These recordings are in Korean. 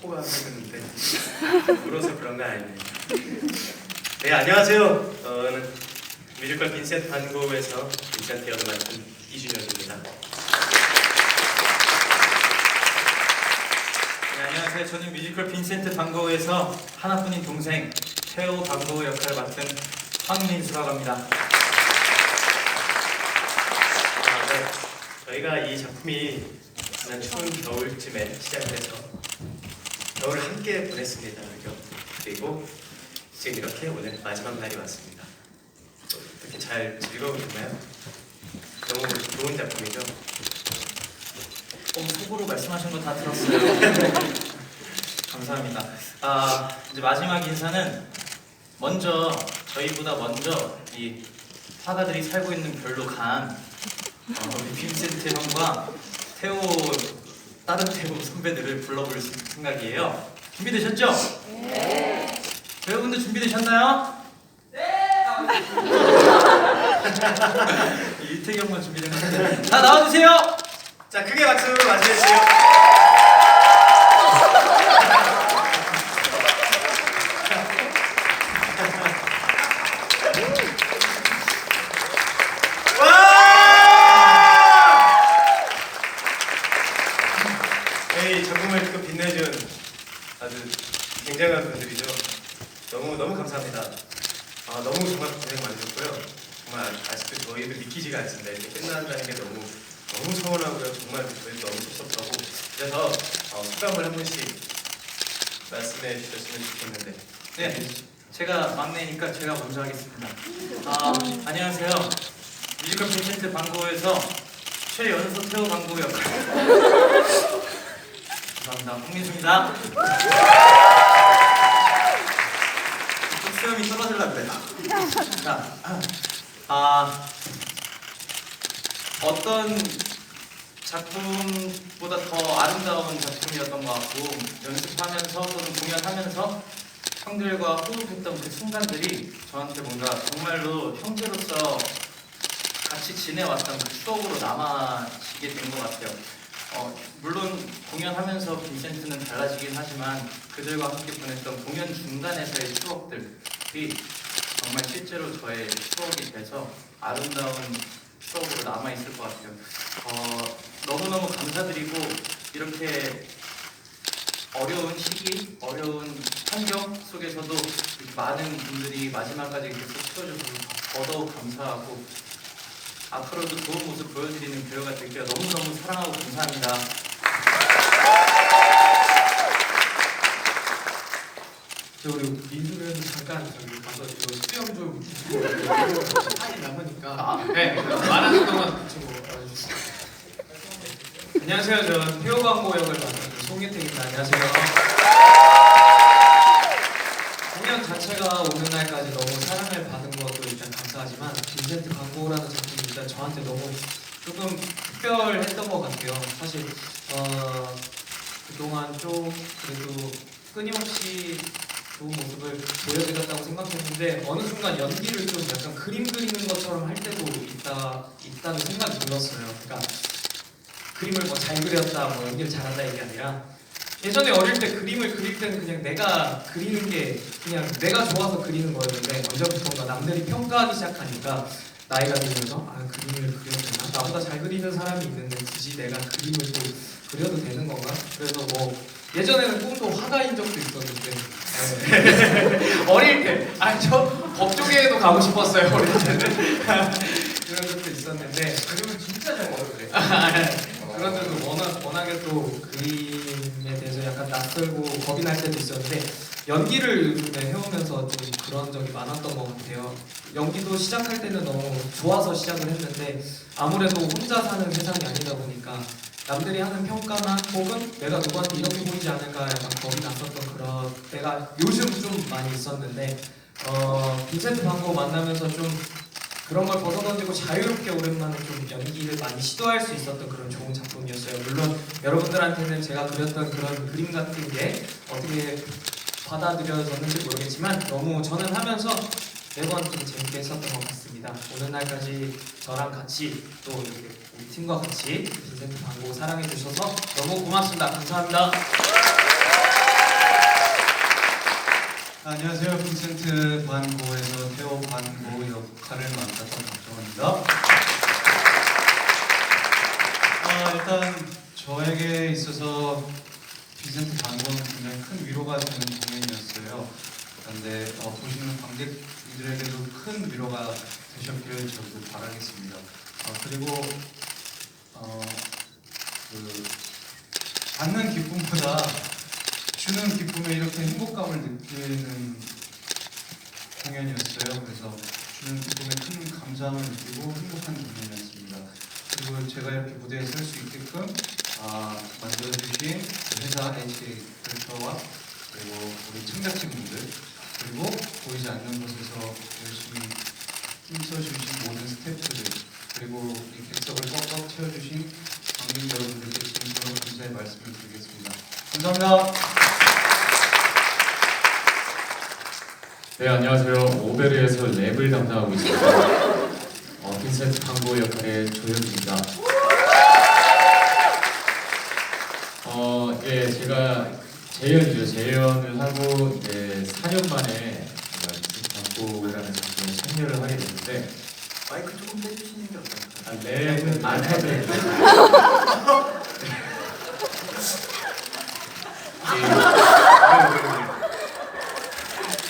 코가 흔드는데 울어서 그런 건 아닙니다. 네 안녕하세요. 저는 뮤지컬 빈센트 반 고흐에서 빈센트 역을 맡은 이준혁입니다. 네, 안녕하세요. 저는 뮤지컬 빈센트 반고흐에서 하나뿐인 동생 태호 반고흐 역할을 맡은 황민수라고 합니다. 아, 네. 저희가 이 작품이 지난 추운 겨울쯤에 시작을 해서 겨울을 함께 보냈습니다. 그죠? 그리고 지금 이렇게 오늘 마지막 날이 왔습니다. 이렇게 잘 즐거우셨나요? 너무 좋은 작품이죠? 어, 속으로 말씀하신 거 다 들었어요. 감사합니다. 아, 이제 마지막 인사는 먼저 저희보다 먼저 이 화가들이 살고 있는 별로 강한 어, 우리 빈센트 형과 태호 다른 태호 선배들을 불러볼 생각이에요. 준비되셨죠? 네. 배우분들 준비되셨나요? 네. 이태경만 준비된 것 같은데. 자 나와주세요. 자, 크게 박수 맞이해주세요. 와! 이 작품을 또 빛내준 아주 굉장한 분들이죠. 너무 너무 감사합니다. 아, 너무 정말 고생 많으셨고요. 정말 아직도 저희도 믿기지가 않습니다. 이렇게 끝난다는 게 너무 너무 서운하고요. 정말 저희도 너무 섭섭하고 그래서 어, 소감을 한 분씩 말씀해 주셨으면 좋겠는데 네, 제가 막내니까 제가 먼저 하겠습니다. 아, 안녕하세요. 뮤지컬 빈센트 방고에서 최연소 태호 방고 역할. 감사합니다. 홍민수입니다. 좀 수염이 떨어질라 그래. 자, 아, 어떤 작품보다 더 아름다운 작품이었던 것 같고 연습하면서 또는 공연하면서 형들과 호흡했던 그 순간들이 저한테 뭔가 정말로 형제로서 같이 지내왔던 그 추억으로 남아지게 된 것 같아요. 어, 물론 공연하면서 빈센트는 달라지긴 하지만 그들과 함께 보냈던 공연 중간에서의 추억들이 정말 실제로 저의 추억이 돼서 아름다운 추억으로 남아 있을 것 같아요. 어, 너무너무 감사드리고 이렇게 어려운 시기, 어려운 환경 속에서도 많은 분들이 마지막까지 계속 치워줘서 더더욱 감사하고 앞으로도 좋은 모습 보여드리는 배우가 될게요. 너무너무 사랑하고 감사합니다. 저 우리 민수는 잠깐 저기 가서 이거 수영 좀 타임 남으니까 네 말하는 동안 좀 알아주세요. 안녕하세요. 저는 태호 광고 역을 맡은 송혜택입니다. 안녕하세요. 공연 자체가 오는 날까지 너무 사랑을 받은 것도 일단 감사하지만 빈센트 광고라는 작품이 일단 저한테 너무 조금 특별했던 것 같아요. 사실 어, 그동안 좀 그래도 끊임없이 좋은 모습을 보여드렸다고 생각했는데 어느 순간 연기를 좀 약간 그림 그리는 것처럼 할 때도 있다 있다는 생각이 들었어요. 그러니까 그림을 뭐 잘 그렸다, 뭐 연기를 잘한다 이게 아니라 예전에 어릴 때 그림을 그릴 때는 그냥 내가 그리는 게 그냥 내가 좋아서 그리는 거였는데 언제부턴가 남들이 평가하기 시작하니까 나이가 들면서 아 그림을 그려도 되나? 나보다 잘 그리는 사람이 있는데 굳이 내가 그림을 또 그려도 되는 건가? 그래서 뭐 예전에는 꿈도 화가인 적도 있었는데 네. 어릴 때, 아니 저 법조계에도 가고 싶었어요 어릴 때는 그런 적도 있었는데 그림을 진짜 잘 먹어요 그래. 그런데도 워낙 워낙에 또 그림에 대해서 약간 낯설고 겁이 날 때도 있었는데 연기를 요즘에 해오면서 좀 그런 적이 많았던 것 같아요. 연기도 시작할 때는 너무 좋아서 시작을 했는데 아무래도 혼자 사는 세상이 아니다 보니까 남들이 하는 평가나 혹은 내가 누구한테 이렇게 보이지 않을까 약간 겁이 났었던 그런 때가 요즘 좀 많이 있었는데 어, 빈센트 방고 만나면서 좀 그런 걸 벗어던지고 자유롭게 오랜만에 좀 연기를 많이 시도할 수 있었던 그런 좋은 작품이었어요. 물론 여러분들한테는 제가 그렸던 그런 그림 같은 게 어떻게 받아들여졌는지 모르겠지만 너무 저는 하면서 매번 좀 재밌게 했었던 것 같습니다. 오는 날까지 저랑 같이 또 이렇게 우리 팀과 같이 빈센트 광고 사랑해 주셔서 너무 고맙습니다. 감사합니다. 안녕하세요. 빈센트 반고에서 태호 반고 역할을 맡았던 박정원입니다. 아, 일단 저에게 있어서 빈센트 반고는 굉장히 큰 위로가 되는 공연이었어요. 그런데 어, 보시는 관객분들에게도 큰 위로가 되셨기를 저도 바라겠습니다. 어, 그리고 어, 그 받는 기쁨보다 주는 기쁨에 이렇게 행복감을 느끼는 공연이었어요. 그래서 주는 기쁨에 큰 감사함을 느끼고 행복한 공연이었습니다. 그리고 제가 이렇게 무대에 설 수 있게끔 아, 만들어주신 회사 NC 컬처와 그리고 우리 청자친구들 그리고 보이지 않는 곳에서 열심히 힘써주신 모든 스태프들 그리고 이 객석을 꽉꽉 채워주신 관객 여러분들께 진심으로 감사의 말씀을 드리겠습니다. 감사합니다. 네 안녕하세요 오베르에서 랩을 담당하고 있습니다 어, 빈센트 광고 역할의 조현입니다 어, 예, 제가 재연이죠 재연을 하고 이제 4년 만에 제가 광고라는 작품에 참여를 하게 됐는데 마이크 조금 빼주시는 게 어떨까요? 아, 랩은 안 하더라고요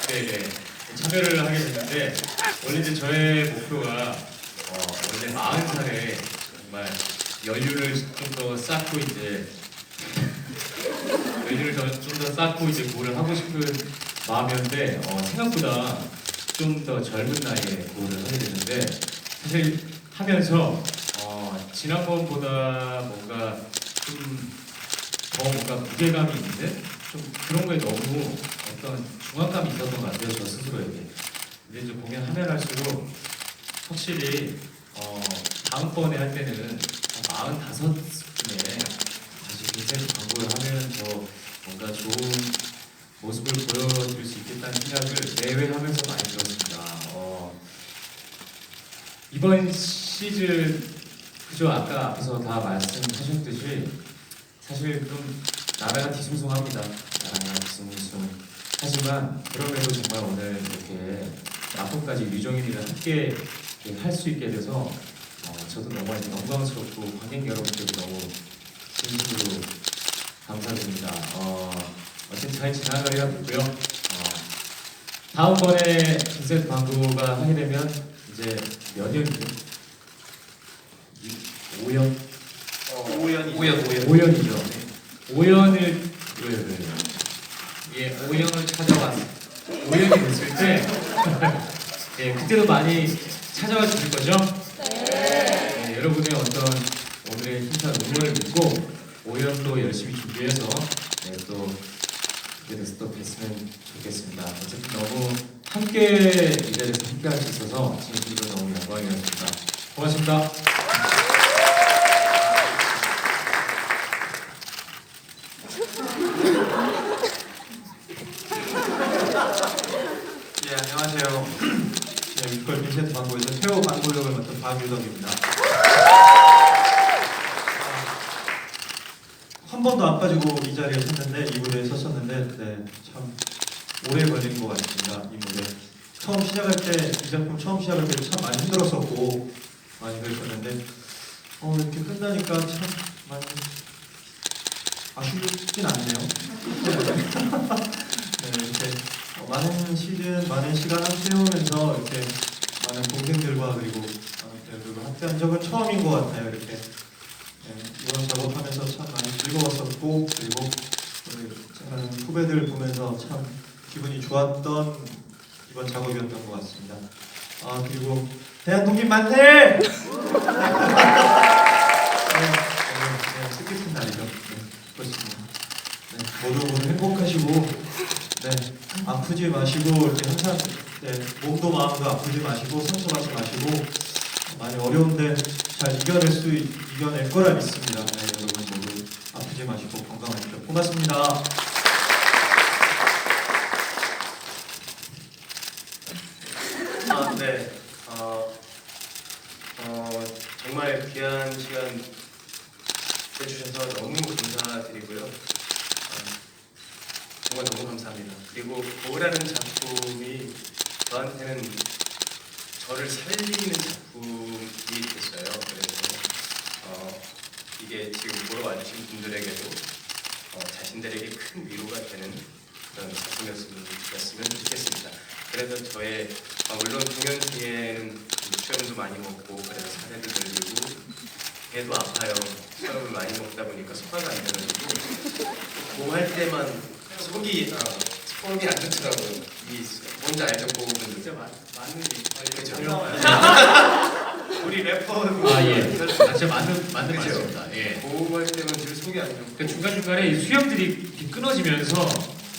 네 네 참여를 하게 됐는데 원래 이제 저의 목표가 어, 원래 40살에 정말 연륜을 좀 더 쌓고 이제 연륜을 좀더 쌓고 이제 뭐를 하고 싶은 마음이었는데 어, 생각보다 좀 더 젊은 나이에 뭐를 하게 됐는데 사실 하면서 어, 지난번보다 뭔가 좀 더 뭔가 무게감이 있는 좀 그런 거에 너무 어떤 중압감이 있었던 것 같아요 저 스스로에게. 근데 이제 공연하면 할수록 확실히 어, 다음번에 할 때는 45쯤에 다시 빈센트 광고를 하면 더 뭔가 좋은 모습을 보여줄 수 있겠다는 생각을 매회 하면서 많이 들었습니다 어, 이번 시즌 그죠 아까 앞에서 다 말씀하셨듯이 사실 좀 나라가 뒤숭숭합니다. 나라가 뒤숭숭. 하지만 그럼에도 정말 오늘 이렇게 앞으로까지 유정인이랑 함께 할 수 있게 돼서 어, 저도 너무 영광스럽고 관객 여러분들도 너무 진심으로 감사드립니다. 어, 어쨌든 잘 지나가리라 믿고요. 어, 다음번에 빈센트 광고가 하게 되면 이제 몇 년이죠? 5년? 어, 오연이 5년이죠. 5년을 왜, 왜, 예, 5년을 찾아왔 5년이 됐을 때 예, 그때도 많이 찾아와 주실 거죠? 네. 여러분의 어떤 오늘의 힘찬 응원을 믿고 5년도 열심히 준비해서 네, 또 그때 돼서 또 뵀으면 좋겠습니다. 어쨌든 너무 함께 이 자리에서 함께 할 수 있어서 진심으로 너무 영광이었습니다. 고맙습니다. 예, 안녕하세요. 네, 뮤지컬 빈센트 광고에서 태호 광고 역을 맡은 박유덕입니다. 한 번도 안 빠지고 이 자리에 섰는데 이 무대에 섰었는데 네, 참 오래 걸린 것 같습니다. 이 무대 처음 시작할 때 이 작품 처음 시작할 때 참 많이 힘들었었고 많이 그랬었는데 어, 이렇게 끝나니까 참 많이 아쉽진 않네요. 네, 이렇게 어, 많은 시즌, 많은 시간 함께하면서 이렇게 많은 동생들과 그리고 많은 배우들과 함께한 적은 처음인 것 같아요. 이렇게 네, 이번 작업하면서 참 많이 즐거웠었고 그리고 우리 많은 후배들 보면서 참 기분이 좋았던 이번 작업이었던 것 같습니다. 아 그리고 대한 독립 만세! 네, 오늘 네, 뜻깊은 날이죠. 네, 그렇습니다. 네, 모두 오늘 행복하시고 네, 아프지 마시고 이렇게 항상 네, 몸도 마음도 아프지 마시고 상처받지 마시고 많이 어려운데 잘 이겨낼 수 있- 이겨낼 거라 믿습니다. 네, 여러분 모두 아프지 마시고 건강하십시오. 고맙습니다. 아, 네. 어, 어, 정말 귀한 시간 내주셔서 너무 감사드리고요. 어, 정말 너무 감사합니다. 그리고 고우라는 작품이 저한테는 저를 살리는 작품이 됐어요. 그래서 어, 이게 와주신 분들에게도 어, 자신들에게 큰 위로가 되는 그런 작품이었으면 좋겠습니다. 그래서 저의 어, 물론 공연 중에는 그 수염도 많이 먹고 그래서 살에도 늘리고 배도 아파요. 수염을 많이 먹다 보니까 소화가 안 되는데 고할 때만 속이 어, 속이 안 좋더라고요. 이 뭔지 알죠, 고분들 진짜 많, 많은 그죠? 그렇죠. 우리 래퍼 아 예. 아, 진짜 맞는 맞는 그죠? 말씀입니다. 예. 고할 때만 늘 속이 안 좋고 그 중간 중간에 이 수염들이 이렇게 끊어지면서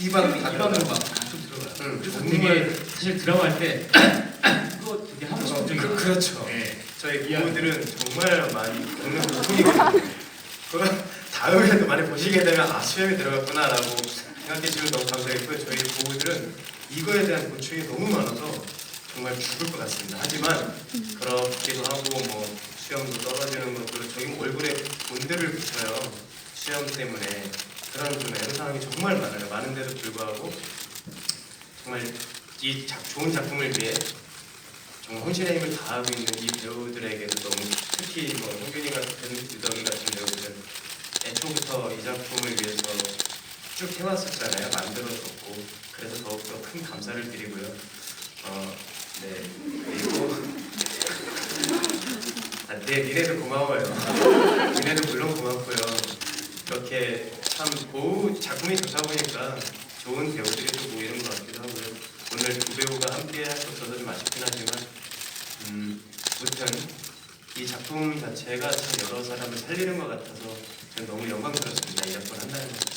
입안 입안으로 막 가끔 들어가요. 응, 그래서 되게 사실 드라마 할때 그거 되게 하고 싶은 적이 그, 있어요. 그렇죠. 예. 저희 미안. 고우들은 정말 많이 겪는 고통이거든요. 그 다음에도 많이 보시게 되면 아 수염이 들어갔구나라고 생각해 주시면 너무 감사했고요. 저희 고우들은 이거에 대한 고충이 너무 많아서 정말 죽을 것 같습니다. 하지만 그렇기도 하고 뭐 수염도 떨어지는 것도 저희 얼굴에 본드를 붙여요. 수염 때문에 그런 좀 애로사항이 정말 많아요. 많은데도 불구하고 정말 이 작, 좋은 작품을 위해 정말 혼신의 힘을 다하고 있는 이 배우들에게도 너무 특히 뭐 홍균이 같은 유덕이 같은 배우들은 애초부터 이 작품을 위해서 쭉 해왔었잖아요. 만들어졌고 그래서 더욱더 큰 감사를 드리고요. 어, 네 그리고 아, 네 니네도 고마워요. 니네도 물론 고맙고요. 이렇게 참 고우 작품이 좋다 보니까 좋은 배우들이 또 모이는 것 같기도 하고요. 오늘 두 배우가 함께 할 수 없어서 좀 아쉽긴 하지만 음, 무튼 이 작품 자체가 참 여러 사람을 살리는 것 같아서 저는 너무 영광스럽습니다. 이 작품 한다는 것.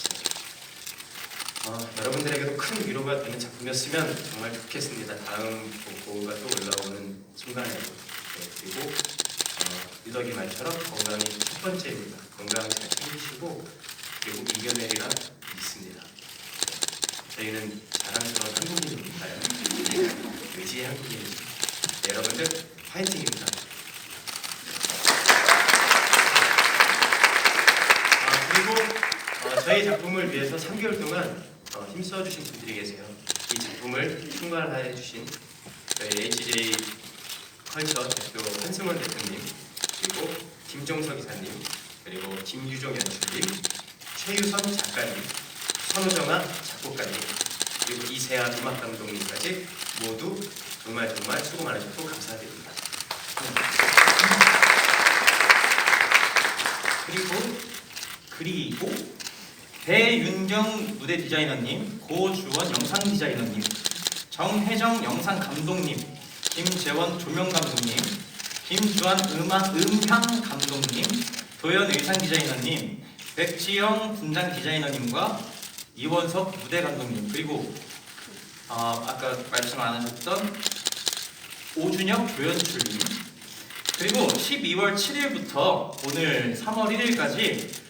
어, 여러분들에게도 큰 위로가 되는 작품이었으면 정말 좋겠습니다. 다음 보고가 또 올라오는 순간에 네, 그리고 어, 유덕이 말처럼 건강이 첫 번째입니다. 건강 잘 챙기시고 그리고 이겨내리라 믿습니다. 저희는 자랑스러운 한국인이니까요. 의지의 한국인입니다. 네, 여러분들 파이팅입니다. 아, 그리고 어, 저희 작품을 위해서 3개월 동안 어, 힘써주신 분들이 계세요. 이 작품을 총괄해 주신 저희 HJ 컬처 대표 한승원 대표님 그리고 김종석 이사님 그리고 김유종 연출님 최유선 작가님 선우정아 작곡가님 그리고 이세아 음악 감독님까지 모두 정말 정말 수고 많으셨고 감사드립니다. 그리고 그리고 배윤경 무대 디자이너님, 고주원 영상 디자이너님, 정혜정 영상 감독님, 김재원 조명 감독님, 김주환 음악 음향 감독님, 도현 의상 디자이너님, 백지영 분장 디자이너님과 이원석 무대 감독님 그리고 아, 아까 말씀 안 하셨던 오준혁 조연출님. 그리고 12월 7일부터 오늘 3월 1일까지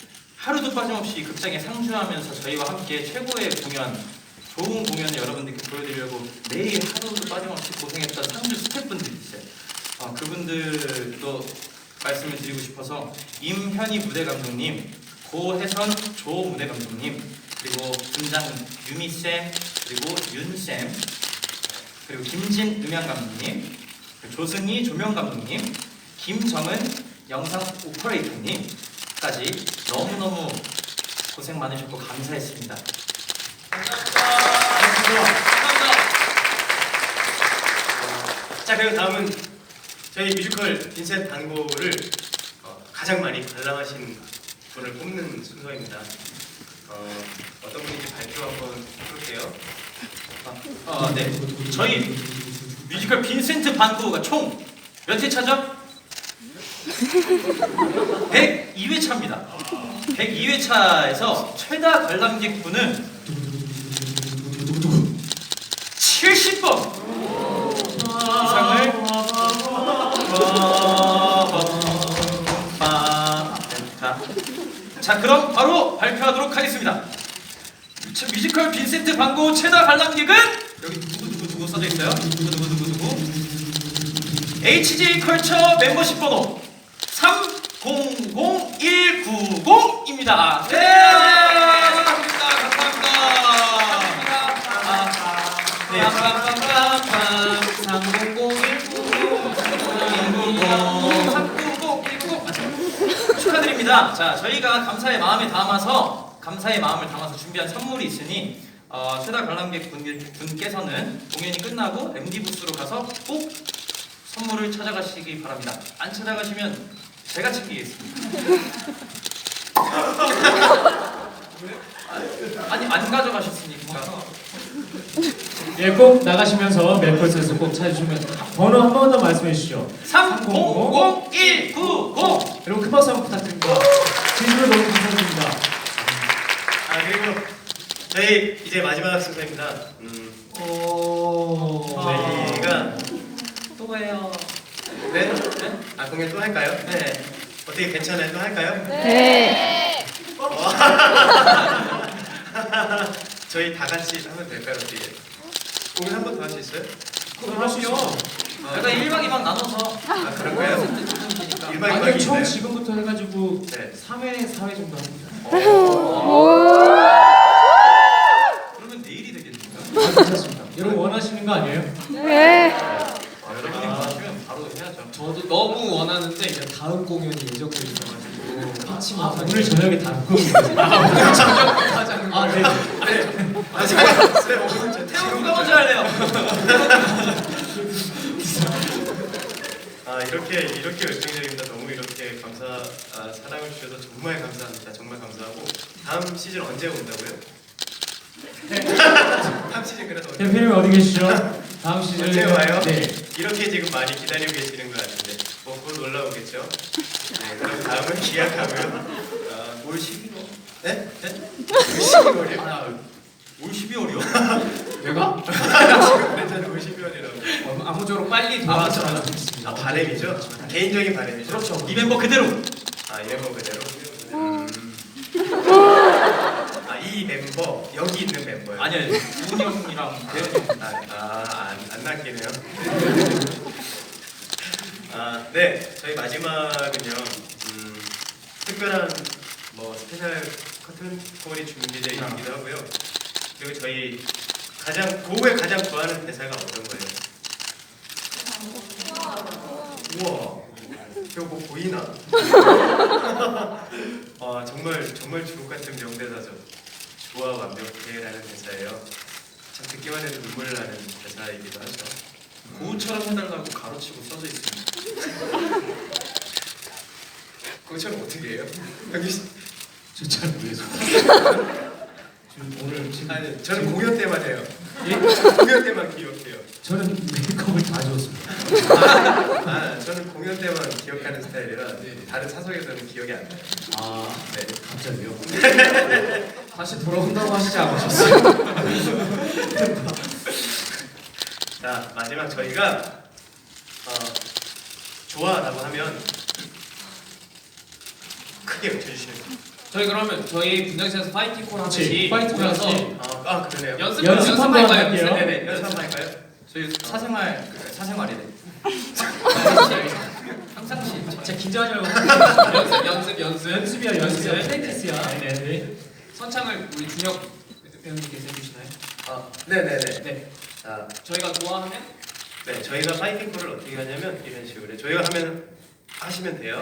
하루도 빠짐없이 극장에 상주하면서 저희와 함께 최고의 공연, 좋은 공연을 여러분들께 보여드리려고 매일 하루도 빠짐없이 고생했던 상주 스태프분들이 있어요. 어, 그분들도 말씀을 드리고 싶어서 임현희 무대 감독님, 고혜선 조 무대 감독님, 그리고 분장 유미 쌤, 그리고 윤 쌤, 그리고 김진 음향 감독님, 조승희 조명 감독님, 김정은 영상 오퍼레이터님 까지 너무너무 고생 많으셨고 감사했습니다. 자 그리고 다음은 저희 뮤지컬 빈센트 반고를 어, 가장 많이 관람하신 분을 뽑는 순서입니다. 어, 어떤 분인지 발표 한번 해볼게요. 아, 네. 저희 뮤지컬 빈센트 반고가 총 몇 회차죠? 102회차입니다. 102회차에서 최다 관람객 분은 70번 이상을 자 그럼 바로 발표하도록 하겠습니다. 자, 뮤지컬 빈센트 반고 최다 관람객은 여기 누구 누구 누구 써져 있어요. 누구 누구 누구 누구 HJ 컬처 멤버십 번호 300190입니다. 네, 감사합니다. 감사합니다. 축하드립니다. 자, 저희가 감사의 마음에 담아서 감사의 마음을 담아서 준비한 선물이 있으니 어, 최다 관람객 분, 분께서는 공연이 끝나고 MD 부스로 가서 꼭 선물을 찾아가시기 바랍니다. 안 찾아가시면 제가 챙기겠습니다. 아니 안 가져가셨으니까. 예, 꼭 나가시면서 맵플스에서 꼭 찾으시면 번호 한 번 더 말씀해 주시죠. 300190 여러분 큰 박수 한번 부탁드립니다. 진심으로 너무 감사드립니다. 아 그리고 저희 이제 마지막 순서입니다. 음, 오. 저희가 또 해요. 네? 네? 아 공연 또 할까요? 네. 괜찮아요? 또 할까요? 네. 저희 다 같이 하면 될까요? 어떻게? 공연 한번 더 할 수 있어요? 그럼요. 아, 약간 1박 2박 나눠서 아 그런가요? 조금이니까. 일박 아니 이박이 처음 있나요? 지금부터 해가지고 네. 3회, 4회 정도 합니다. 그러면 내일이 되겠네요. 아, 괜찮습니다. 여러분 원하시는 거 아니에요? 네. 아, 여러분이 원하시면 바로 해야죠. 저도 원하는데 이제 다음 공연이 예정돼 있어가지고 피치 아, 못하게 오늘 저녁에 다음 공연. 하자는 아, 네. 아 잠깐만. 태우 누가 먼저 할래요? 아 이렇게 이렇게 열정적입니다. 너무 이렇게 감사 아, 사랑을 주셔서 정말 감사합니다. 정말 감사하고 다음 시즌 언제 온다고요? 다음 시즌 그래도 언제? 대표님 어디 계시죠? 다음 시즌 언제 와요? 네. 이렇게 지금 많이 기다리고 계시는 뭐곧 올라오겠죠? 네, 그럼 다음은 기약하고요. 아, 올 11월. 네? 네? 12월이요? 아, 올 12월이요? 내가 지금 맨날 올 12월이라고. 어, 아무쪼록 빨리 돌아왔으면 좋겠습니다. 아 바램이죠? 개인적인 바램이죠? 그렇죠. 이 멤버 그대로. 아, 이 멤버 그대로. 음. 아, 이 멤버 여기 있는 멤버요. 아니요, 우훈이 형이랑 대현이 형. 아, 아, 안, 안 낚이네요. 아, 네, 저희 마지막은요. 음, 특별한 뭐 스페셜 커튼 콜이 준비되어 있기도 하고요. 그리고 저희 가장 곡을 가장 좋아하는 대사가 어떤 거예요? 우와, 저거 뭐 보이나? 아 정말 정말 주옥 같은 명대사죠. 좋아 완벽해라는 대사예요. 참 듣기만 해도 눈물 나는 대사이기도 하죠. 고우처럼 해달라고 가로치고 써져 있습니다. 그것처럼 어떻게 해요? 여기 저잘 모르겠습니다. 지금 오늘 지금 아니 저는 공연 때만 해요. 예? 공연 때만 기억해요. 저는 메이크업을 다 지웠습니다. 아 저는 공연 때만 기억하는 스타일이라 다른 사석에서는 기억이 안 나요. 아, 네. 갑자기요? 다시 돌아온다고 하시지 않으셨어요? 자 마지막 저희가 어, 좋아라고 하면 크게 외쳐주시면 돼요. 저희 그러면 저희 분장실에서 파이팅 콜 하듯이 파이팅 콜 모여서 하듯이. 아, 아 그러네요. 연습 연습 연습 한번 할까요? 할게요. 네네 연습 한번 할까요? 저희 사생활 그 사생활이래. 항상시. 진짜 긴장하지 말고 연습 연습 연습 연습이야 연습이야 연습. 프랙티스야. 네네. 선창을 우리 준혁 배우님께서 해주시나요? 아 네네네. 네. 자 저희가 좋아하면 네, 저희가 파이팅 콜을 어떻게 하냐면 이런 식으로 저희가 하면 하시면 돼요.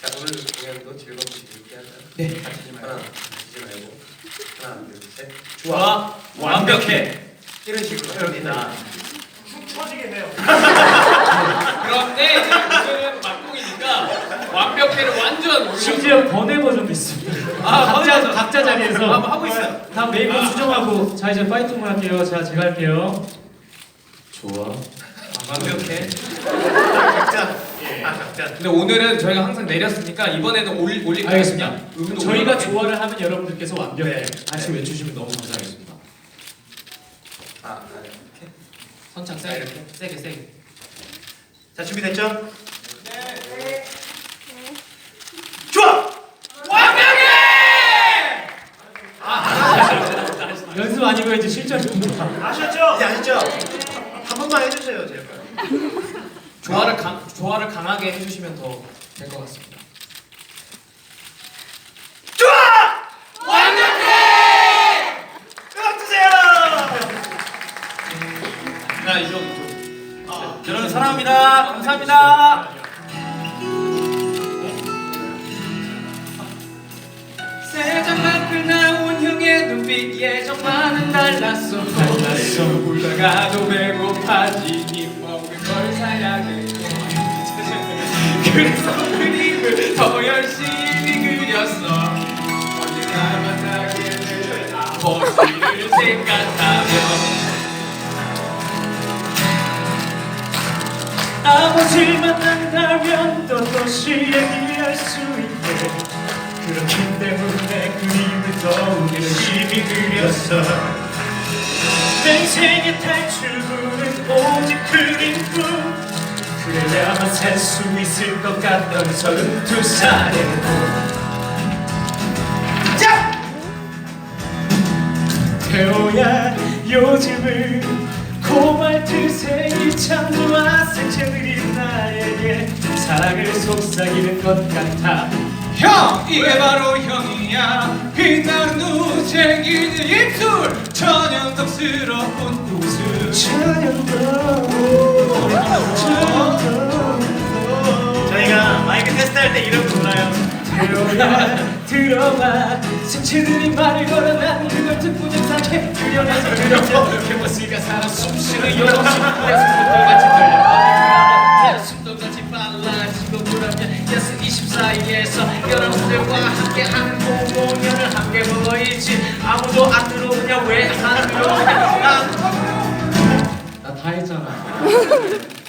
자, 오늘 공연도 즐겁고 재밌게 하자. 네. 다치지 말고. 하나, 다치지 말고. 하나, 둘, 셋. 좋아. 완벽해. 이런 식으로 합니다. 그런데 이제 오늘은 막공이니까 완벽해를 완전 올려 심지어 번외 버전도 있습니다. 아, 각자 번외 버전. 각자 자리에서 한번 하고 있어요. 다 메이크업 수정하고 자 이제 파이팅을 할게요. 자 제가 할게요. 좋아. 완벽해. 각자. 아, 각자. 근데 오늘은 저희가 항상 내렸으니까 이번에는 올, 올릴. 음은 저희가 올라가게. 조화를 하면 여러분들께서 완벽해 네. 같이 네. 외주시면 너무 감사하겠습니다. 아, 아, 이렇게. 선창 아, 세게 이렇게. 세게 세게 자, 준비됐죠? 네. 좋아! 이제 실전입니다. 아셨죠? 이제 아셨죠? 한 번만 해주세요, 제발. 조화를 강 조화를 강하게 해주시면 더 될 것 같습니다. 달랐어 울다가도 배고파지니 먹을 걸 사야겠고 그래서 그림을 더 열심히 그렸어. 언제나 만나게 될 아버지를 생각하며. 아버지를 만난다면 또다시 얘기할 수 있게 그렇기 때문에 그림을 더욱이는 힘이 그렸어 내 인생의 탈출구는 오직 그림뿐. 그래야만 살 수 있을 것 같던 서른두 살의 자! 태호야 요즘은 코발트 생이 참 좋아 생체들이 나에게 사랑을 속삭이는 것 같아. 형 이게 바로 형이 야. 빛나는 눈 챙기는 입술. 천연덕스러운 웃음. 저희가 마이크 테스트할 때 이름 몰라요. 태호야 들어봐 생체들이 말을 걸어 난 그걸 듣고 감상해 그려내서 그려져 캐버스가 살아 숨쉬는 여럿이 내 숨도 같이 떨려 내 숨도 같이 빨라지고 그러면 예스 24일에서 여러분들과 함께하는 공공연을 함께 보이지 아무도 안 들어오냐 왜 안 들어오냐 나 다 했잖아.